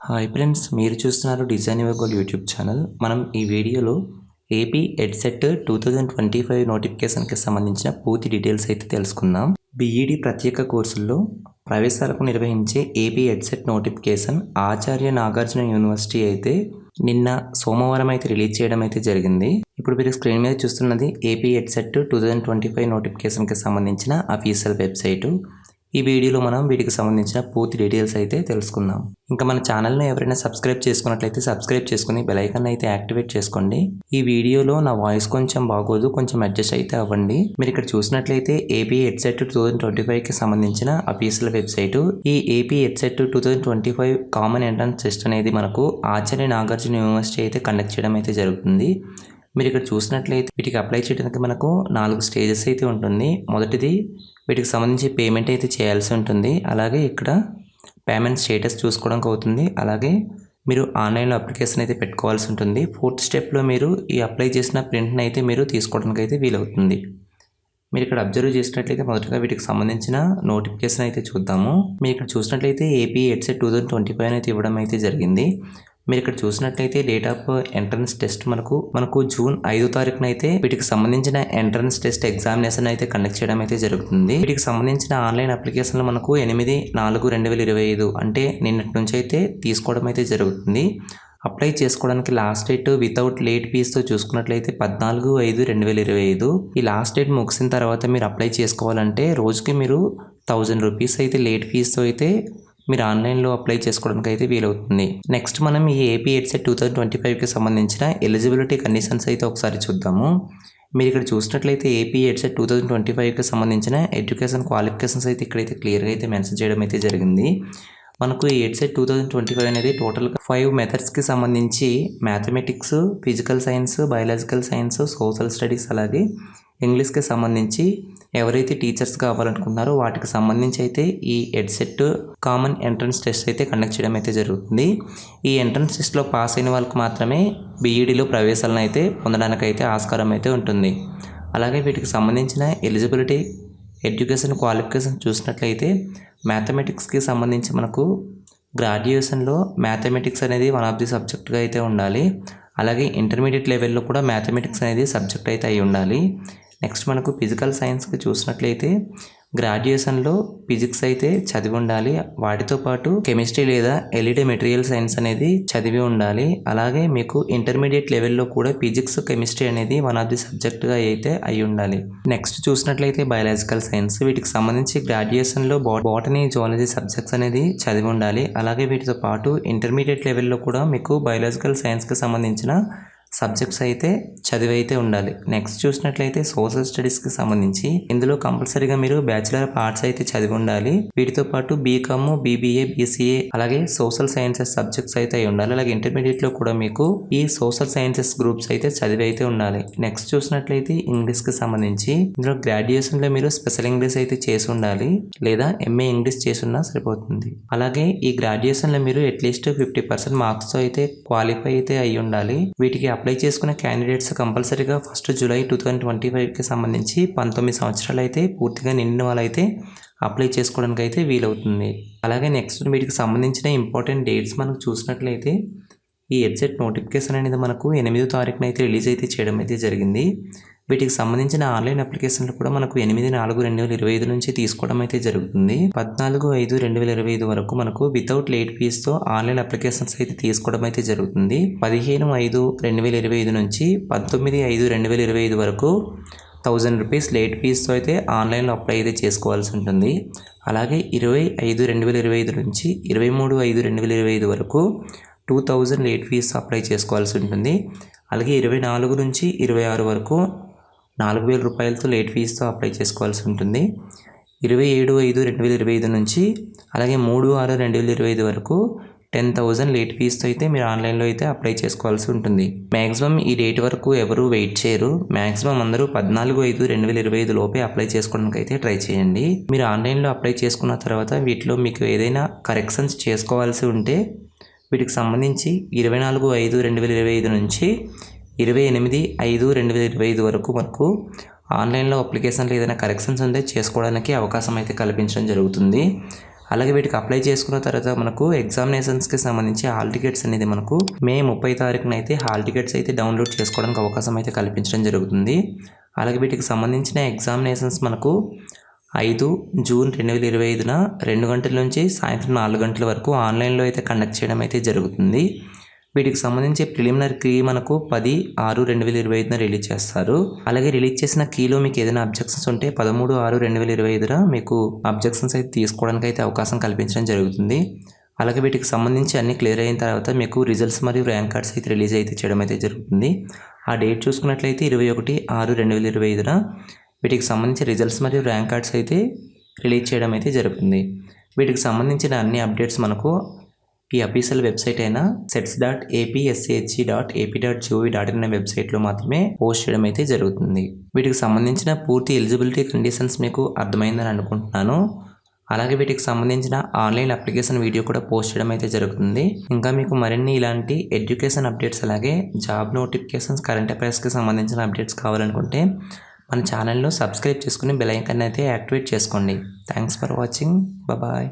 Hi friends మీరు చూస్తున్నారు design your YouTube channel. మనం ఈ వీడియోలో AP EdCET two thousand twenty five నోటిఫికేషన్కి సంబంధించిన పూర్తి డీటెయిల్స్ అయితే తెలుసుకుందాం. బీఈడి ప్రత్యేక కోర్సుల్లో ప్రవేశాలకు నిర్వహించే AP EdCET notification Acharya Nagarjuna university అయితే నిన్న సోమవారం అయితే రిలీజ్ చేయడం అయితే జరిగింది. ఇప్పుడు మీరు స్క్రీన్ మీద చూస్తున్నది AP EdCET two thousand twenty five నోటిఫికేషన్కి సంబంధించిన అఫీషియల్ వెబ్సైటు ఈ వీడియోలో మనం వీటికి సంబంధించిన పూర్తి డీటెయిల్స్ అయితే తెలుసుకుందాం. ఇంకా మన ఛానల్ను ఎవరైనా సబ్స్క్రైబ్ చేసుకున్నట్లయితే సబ్స్క్రైబ్ చేసుకుని బెలైకన్ అయితే యాక్టివేట్ చేసుకోండి. ఈ వీడియోలో నా వాయిస్ కొంచెం బాగోదు కొంచెం అడ్జస్ట్ అయితే అవ్వండి. మీరు ఇక్కడ చూసినట్లయితే AP EdCET two thousand twenty ఫైవ్కి సంబంధించిన అఫీషియల్ వెబ్సైట్. ఈ AP EdCET two thousand twenty five common entrance test అనేది మనకు ఆచార్య నాగార్జున యూనివర్సిటీ అయితే కండక్ట్ చేయడం అయితే జరుగుతుంది. మీరు ఇక్కడ చూసినట్లయితే వీటికి అప్లై చేయడానికి మనకు నాలుగు స్టేజెస్ అయితే ఉంటుంది. మొదటిది వీటికి సంబంధించి పేమెంట్ అయితే చేయాల్సి ఉంటుంది. అలాగే ఇక్కడ పేమెంట్ స్టేటస్ చూసుకోవడానికి అవుతుంది. అలాగే మీరు ఆన్లైన్లో అప్లికేషన్ అయితే పెట్టుకోవాల్సి ఉంటుంది. ఫోర్త్ స్టెప్లో మీరు ఈ అప్లై చేసిన ప్రింట్ని అయితే మీరు తీసుకోవడానికి అయితే వీలవుతుంది. మీరు ఇక్కడ అబ్జర్వ్ చేసినట్లయితే మొదటగా వీటికి సంబంధించిన నోటిఫికేషన్ అయితే చూద్దాము. మీరు ఇక్కడ చూసినట్లయితే AP EdCET two thousand twenty five అయితే ఇవ్వడం అయితే జరిగింది. మీరు ఇక్కడ చూసినట్లయితే డేట్ ఆఫ్ ఎంట్రన్స్ టెస్ట్ మనకు మనకు జూన్ ఐదో తారీఖున అయితే వీటికి సంబంధించిన ఎంట్రన్స్ టెస్ట్ ఎగ్జామినేషన్ అయితే కండక్ట్ చేయడం అయితే జరుగుతుంది. వీటికి సంబంధించిన ఆన్లైన్ అప్లికేషన్లు మనకు ఎనిమిది నాలుగు రెండు వేల ఇరవై ఐదు అంటే నిన్నటి నుంచి అయితే తీసుకోవడం అయితే జరుగుతుంది. అప్లై చేసుకోవడానికి లాస్ట్ డేట్ వితౌట్ లేట్ ఫీజుతో చూసుకున్నట్లయితే పద్నాలుగు ఐదు రెండు వేల ఇరవై ఐదు. ఈ లాస్ట్ డేట్ ముగిసిన తర్వాత మీరు అప్లై చేసుకోవాలంటే రోజుకి మీరు థౌజండ్ రూపీస్ అయితే లేట్ ఫీజుతో అయితే మీరు ఆన్లైన్లో అప్లై చేసుకోవడానికి అయితే వీలవుతుంది. నెక్స్ట్ మనం ఈ AP EdCET two thousand twenty ఫైవ్కి సంబంధించిన ఎలిజిబిలిటీ కండిషన్స్ అయితే ఒకసారి చూద్దాము. మీరు ఇక్కడ చూసినట్లయితే AP EdCET two thousand twenty ఫైవ్కి సంబంధించిన ఎడ్యుకేషన్ క్వాలిఫికేషన్స్ అయితే ఇక్కడైతే క్లియర్గా అయితే మెన్షన్ చేయడం అయితే జరిగింది. మనకు ఈ EdCET two thousand twenty five అనేది టోటల్గా ఫైవ్ మెథడ్స్కి సంబంధించి mathematics physical science biological science social studies అలాగే ఇంగ్లీష్కి సంబంధించి ఎవరైతే టీచర్స్ కావాలనుకుంటున్నారో వాటికి సంబంధించి అయితే ఈ హెడ్సెట్ కామన్ ఎంట్రన్స్ టెస్ట్ అయితే కండక్ట్ చేయడం అయితే జరుగుతుంది. ఈ ఎంట్రన్స్ టెస్ట్లో పాస్ అయిన వాళ్ళకి మాత్రమే బీఈడీలో ప్రవేశాలను అయితే పొందడానికి అయితే ఆస్కారం అయితే ఉంటుంది. అలాగే వీటికి సంబంధించిన ఎలిజిబిలిటీ ఎడ్యుకేషన్ క్వాలిఫికేషన్ చూసినట్లయితే మ్యాథమెటిక్స్కి సంబంధించి మనకు గ్రాడ్యుయేషన్లో మ్యాథమెటిక్స్ అనేది వన్ ఆఫ్ ది సబ్జెక్ట్గా అయితే ఉండాలి. అలాగే ఇంటర్మీడియట్ లెవెల్లో కూడా మ్యాథమెటిక్స్ అనేది సబ్జెక్ట్ అయితే అయి ఉండాలి. నెక్స్ట్ మనకు ఫిజికల్ సైన్స్కి చూసినట్లయితే గ్రాడ్యుయేషన్లో ఫిజిక్స్ అయితే చదివి ఉండాలి. వాటితో పాటు కెమిస్ట్రీ లేదా ఎల్ఈడి మెటీరియల్ సైన్స్ అనేది చదివి ఉండాలి. అలాగే మీకు ఇంటర్మీడియట్ లెవెల్లో కూడా ఫిజిక్స్ కెమిస్ట్రీ అనేది వన్ ఆఫ్ ది సబ్జెక్ట్గా అయితే అయి ఉండాలి. నెక్స్ట్ చూసినట్లయితే బయాలజికల్ సైన్స్. వీటికి సంబంధించి గ్రాడ్యుయేషన్లో బాటనీ జువాలజీ సబ్జెక్ట్స్ అనేది చదివి ఉండాలి. అలాగే వీటితో పాటు ఇంటర్మీడియట్ లెవెల్లో కూడా మీకు బయాలజికల్ సైన్స్కి సంబంధించిన సబ్జెక్ట్స్ అయితే చదివి అయితే ఉండాలి. నెక్స్ట్ చూసినట్లయితే సోషల్ స్టడీస్కి సంబంధించి ఇందులో కంపల్సరీగా మీరు బ్యాచిలర్ పార్ట్స్ ఆర్ట్స్ అయితే చదివి ఉండాలి. వీటితో పాటు బీకామ్ బీబీఏ బీసీఏ అలాగే సోషల్ సైన్సెస్ సబ్జెక్ట్స్ అయితే ఉండాలి. అలాగే ఇంటర్మీడియట్లో కూడా మీకు ఈ సోషల్ సైన్సెస్ గ్రూప్స్ అయితే చదివి అయితే ఉండాలి. నెక్స్ట్ చూసినట్లయితే ఇంగ్లీష్కి సంబంధించి ఇందులో గ్రాడ్యుయేషన్లో మీరు స్పెషల్ ఇంగ్లీష్ అయితే చేసి ఉండాలి. లేదా ఎంఏ ఇంగ్లీష్ చేసి ఉన్నా సరిపోతుంది. అలాగే ఈ గ్రాడ్యుయేషన్లో మీరు అట్లీస్ట్ ఫిఫ్టీ పర్సెంట్ మార్క్స్తో అయితే క్వాలిఫై అయితే అయి ఉండాలి. వీటికి అప్లై చేసుకున్న క్యాండిడేట్స్ కంపల్సరీగా first July two thousand twenty ఫైవ్కి సంబంధించి పంతొమ్మిది సంవత్సరాలు అయితే పూర్తిగా నిండిన వాళ్ళైతే అప్లై చేసుకోవడానికి అయితే వీలవుతుంది. అలాగే నెక్స్ట్ వీటికి సంబంధించిన ఇంపార్టెంట్ డేట్స్ మనకు చూసినట్లయితే ఈ ఎడ్సెట్ నోటిఫికేషన్ అనేది మనకు ఎనిమిదో తారీఖున అయితే రిలీజ్ అయితే చేయడం అయితే జరిగింది. వీటికి సంబంధించిన ఆన్లైన్ అప్లికేషన్లు కూడా మనకు ఎనిమిది నాలుగు రెండు వేల ఇరవై ఐదు నుంచి తీసుకోవడం అయితే జరుగుతుంది. పద్నాలుగు ఐదు రెండు వేల ఇరవై ఐదు వరకు మనకు వితౌట్ లేట్ ఫీజ్తో ఆన్లైన్ అప్లికేషన్స్ అయితే తీసుకోవడం అయితే జరుగుతుంది. పదిహేను ఐదు రెండు వేల ఇరవై ఐదు నుంచి పంతొమ్మిది ఐదు రెండు వేల ఇరవై ఐదు వరకు థౌజండ్ రూపీస్ లేట్ ఫీస్తో అయితే ఆన్లైన్లో అప్లై అయితే చేసుకోవాల్సి ఉంటుంది. అలాగే ఇరవై ఐదు రెండు వేల ఇరవై ఐదు నుంచి ఇరవై మూడు ఐదు రెండు వేల ఇరవై ఐదు వరకు two thousand late fees apply చేసుకోవాల్సి ఉంటుంది. అలాగే ఇరవై నాలుగు నుంచి ఇరవై ఆరు వరకు నాలుగు వేల రూపాయలతో లేట్ ఫీజుతో అప్లై చేసుకోవాల్సి ఉంటుంది. ఇరవై ఏడు ఐదు రెండు వేల ఇరవై ఐదు నుంచి అలాగే మూడు ఆరు రెండు వేల ఇరవై ఐదు వరకు టెన్ థౌజండ్ లేట్ ఫీజుతో అయితే మీరు ఆన్లైన్లో అయితే అప్లై చేసుకోవాల్సి ఉంటుంది. మ్యాక్సిమం ఈ డేట్ వరకు ఎవరు వెయిట్ చేయరు. మ్యాక్సిమం అందరూ పద్నాలుగు ఐదు రెండు వేల ఇరవై ఐదు లోపే అప్లై చేసుకోవడానికి అయితే ట్రై చేయండి. మీరు ఆన్లైన్లో అప్లై చేసుకున్న తర్వాత వీటిలో మీకు ఏదైనా కరెక్షన్స్ చేసుకోవాల్సి ఉంటే వీటికి సంబంధించి ఇరవై నాలుగు ఐదు రెండు వేల ఇరవై ఐదు నుంచి ఇరవై ఎనిమిది ఐదు రెండు వేల ఇరవై ఐదు వరకు మనకు ఆన్లైన్లో అప్లికేషన్లో ఏదైనా కరెక్షన్స్ ఉంటే చేసుకోవడానికి అవకాశం అయితే కల్పించడం జరుగుతుంది. అలాగే వీటికి అప్లై చేసుకున్న తర్వాత మనకు ఎగ్జామినేషన్స్కి సంబంధించి హాల్ టికెట్స్ అనేది మనకు మే ముప్పై తారీఖున అయితే హాల్ టికెట్స్ అయితే డౌన్లోడ్ చేసుకోవడానికి అవకాశం అయితే కల్పించడం జరుగుతుంది. అలాగే వీటికి సంబంధించిన ఎగ్జామినేషన్స్ మనకు ఐదు జూన్ రెండు వేల ఇరవై ఐదున రెండు గంటల నుంచి సాయంత్రం నాలుగు గంటల వరకు ఆన్లైన్లో అయితే కండక్ట్ చేయడం అయితే జరుగుతుంది. వీటికి సంబంధించి ప్రిలిమినరీ కీ మనకు పది ఆరు రెండు వేల ఇరవై ఐదున రిలీజ్ చేస్తారు. అలాగే రిలీజ్ చేసిన కీలో మీకు ఏదైనా అబ్జెక్షన్స్ ఉంటే పదమూడు ఆరు రెండు వేల ఇరవై ఐదున మీకు అబ్జెక్షన్స్ అయితే తీసుకోవడానికి అయితే అవకాశం కల్పించడం జరుగుతుంది. అలాగే వీటికి సంబంధించి అన్ని క్లియర్ అయిన తర్వాత మీకు రిజల్ట్స్ మరియు ర్యాంక్ కార్డ్స్ అయితే రిలీజ్ అయితే చేయడం అయితే జరుగుతుంది. ఆ డేట్ చూసుకున్నట్లయితే ఇరవై ఒకటి ఆరు రెండు వేల ఇరవై ఐదున వీటికి సంబంధించి రిజల్ట్స్ మరియు ర్యాంక్ కార్డ్స్ అయితే రిలీజ్ చేయడం అయితే జరుగుతుంది. వీటికి సంబంధించిన అన్ని అప్డేట్స్ మనకు ఈ అఫీషియల్ వెబ్సైట్ అయిన cets dot APSCHE dot AP dot gov dot in అనే వెబ్సైట్లో మాత్రమే పోస్ట్ చేయడం అయితే జరుగుతుంది. వీటికి సంబంధించిన పూర్తి ఎలిజిబిలిటీ కండిషన్స్ మీకు అర్థమైందని అనుకుంటున్నాను. అలాగే వీటికి సంబంధించిన ఆన్లైన్ అప్లికేషన్ వీడియో కూడా పోస్ట్ చేయడం అయితే జరుగుతుంది. ఇంకా మీకు మరిన్ని ఇలాంటి ఎడ్యుకేషన్ అప్డేట్స్ అలాగే జాబ్ నోటిఫికేషన్స్ కరెంట్ అఫైర్స్కి సంబంధించిన అప్డేట్స్ కావాలనుకుంటే మన ఛానల్లో సబ్స్క్రైబ్ చేసుకుని బెల్ ఐకాన్ అయితే యాక్టివేట్ చేసుకోండి. Thanks for watching. బాయ్